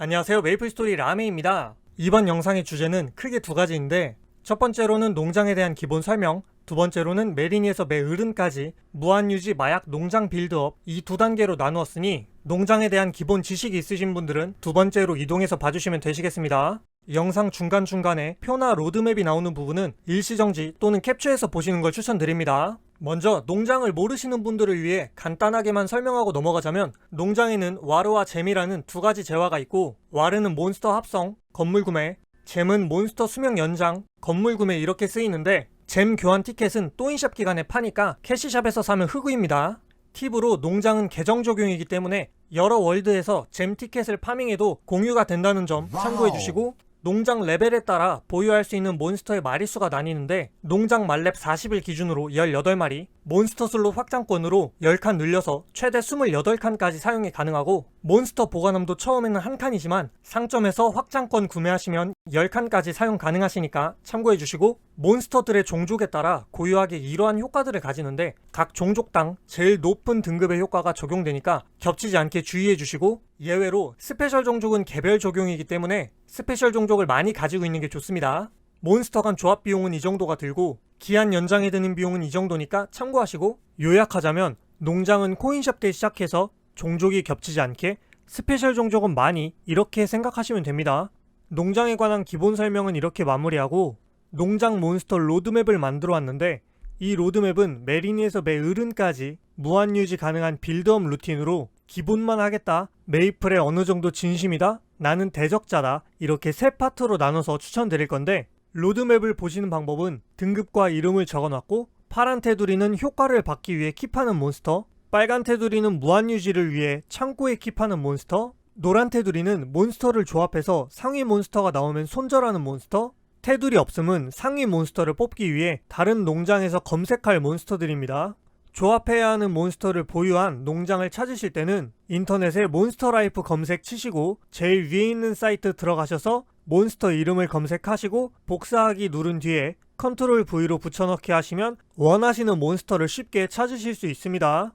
안녕하세요. 메이플스토리 라메입니다. 이번 영상의 주제는 크게 두 가지인데 첫 번째로는 농장에 대한 기본 설명, 두 번째로는 메리니에서 매으른까지 무한유지 마약 농장 빌드업 이 두 단계로 나누었으니 농장에 대한 기본 지식이 있으신 분들은 두 번째로 이동해서 봐주시면 되시겠습니다. 영상 중간중간에 표나 로드맵이 나오는 부분은 일시정지 또는 캡처해서 보시는 걸 추천드립니다. 먼저 농장을 모르시는 분들을 위해 간단하게만 설명하고 넘어가자면 농장에는 와르와 잼이라는 두 가지 재화가 있고 와르는 몬스터 합성, 건물 구매, 잼은 몬스터 수명 연장, 건물 구매 이렇게 쓰이는데 잼 교환 티켓은 또인샵 기간에 파니까 캐시샵에서 사면 흑우입니다. 팁으로 농장은 계정 적용이기 때문에 여러 월드에서 잼 티켓을 파밍해도 공유가 된다는 점 참고해 주시고 농장 레벨에 따라 보유할 수 있는 몬스터의 마리수가 나뉘는데 농장 말렙 40일 기준으로 18마리, 몬스터 슬롯 확장권으로 10칸 늘려서 최대 28칸까지 사용이 가능하고 몬스터 보관함도 처음에는 한 칸이지만 상점에서 확장권 구매하시면 10칸까지 사용 가능하시니까 참고해 주시고 몬스터들의 종족에 따라 고유하게 이러한 효과들을 가지는데 각 종족당 제일 높은 등급의 효과가 적용되니까 겹치지 않게 주의해 주시고 예외로 스페셜 종족은 개별 적용이기 때문에 스페셜 종족을 많이 가지고 있는 게 좋습니다. 몬스터 간 조합 비용은 이 정도가 들고 기한 연장에 드는 비용은 이 정도니까 참고하시고 요약하자면 농장은 코인샵 때 시작해서 종족이 겹치지 않게 스페셜 종족은 많이 이렇게 생각하시면 됩니다. 농장에 관한 기본 설명은 이렇게 마무리하고 농장 몬스터 로드맵을 만들어 왔는데 이 로드맵은 메리니에서 매으른까지 무한 유지 가능한 빌드업 루틴으로 기본만 하겠다, 메이플에 어느 정도 진심이다, 나는 대적자다 이렇게 세 파트로 나눠서 추천드릴 건데 로드맵을 보시는 방법은 등급과 이름을 적어놨고 파란 테두리는 효과를 받기 위해 킵하는 몬스터 빨간 테두리는 무한유지를 위해 창고에 킵하는 몬스터 노란 테두리는 몬스터를 조합해서 상위 몬스터가 나오면 손절하는 몬스터 테두리 없음은 상위 몬스터를 뽑기 위해 다른 농장에서 검색할 몬스터들입니다. 조합해야 하는 몬스터를 보유한 농장을 찾으실 때는 인터넷에 몬스터 라이프 검색 치시고 제일 위에 있는 사이트 들어가셔서 몬스터 이름을 검색하시고 복사하기 누른 뒤에 컨트롤 V로 붙여넣기 하시면 원하시는 몬스터를 쉽게 찾으실 수 있습니다.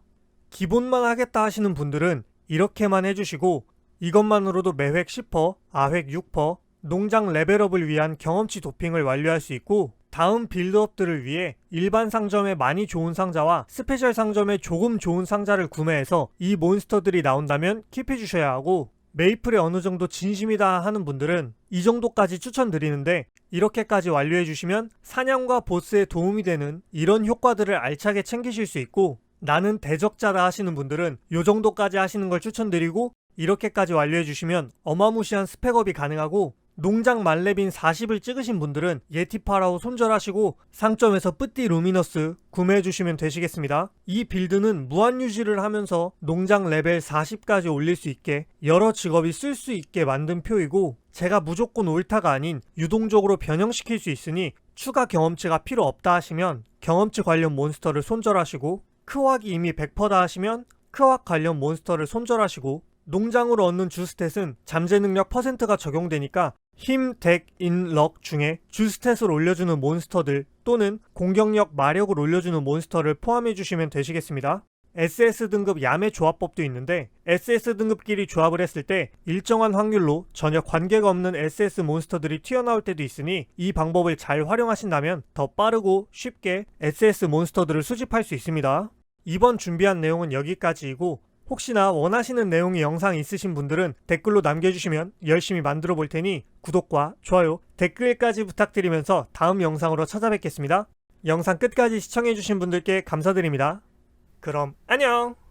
기본만 하겠다 하시는 분들은 이렇게만 해주시고 이것만으로도 매획 10%, 아획 6%, 농장 레벨업을 위한 경험치 도핑을 완료할 수 있고 다음 빌드업들을 위해 일반 상점에 많이 좋은 상자와 스페셜 상점에 조금 좋은 상자를 구매해서 이 몬스터들이 나온다면 킵해 주셔야 하고 메이플에 어느 정도 진심이다 하는 분들은 이 정도까지 추천드리는데 이렇게까지 완료해 주시면 사냥과 보스에 도움이 되는 이런 효과들을 알차게 챙기실 수 있고 나는 대적자다 하시는 분들은 요 정도까지 하시는 걸 추천드리고 이렇게까지 완료해 주시면 어마무시한 스펙업이 가능하고 농장 말렙인 40을 찍으신 분들은 예티파라오 손절하시고 상점에서 뿌띠 루미너스 구매해 주시면 되시겠습니다. 이 빌드는 무한 유지를 하면서 농장 레벨 40까지 올릴 수 있게 여러 직업이 쓸 수 있게 만든 표이고 제가 무조건 옳다가 아닌 유동적으로 변형시킬 수 있으니 추가 경험치가 필요 없다 하시면 경험치 관련 몬스터를 손절하시고 크왁이 이미 100%다 하시면 크왁 관련 몬스터를 손절하시고 농장으로 얻는 주스탯은 잠재 능력 퍼센트가 적용되니까 힘, 덱, 인, 럭 중에 주스탯을 올려주는 몬스터들 또는 공격력, 마력을 올려주는 몬스터를 포함해 주시면 되시겠습니다. SS 등급 야매 조합법도 있는데 SS 등급끼리 조합을 했을 때 일정한 확률로 전혀 관계가 없는 SS 몬스터들이 튀어나올 때도 있으니 이 방법을 잘 활용하신다면 더 빠르고 쉽게 SS 몬스터들을 수집할 수 있습니다. 이번 준비한 내용은 여기까지이고 혹시나 원하시는 내용의 영상 있으신 분들은 댓글로 남겨주시면 열심히 만들어 볼 테니 구독과 좋아요, 댓글까지 부탁드리면서 다음 영상으로 찾아뵙겠습니다. 영상 끝까지 시청해주신 분들께 감사드립니다. 그럼 안녕!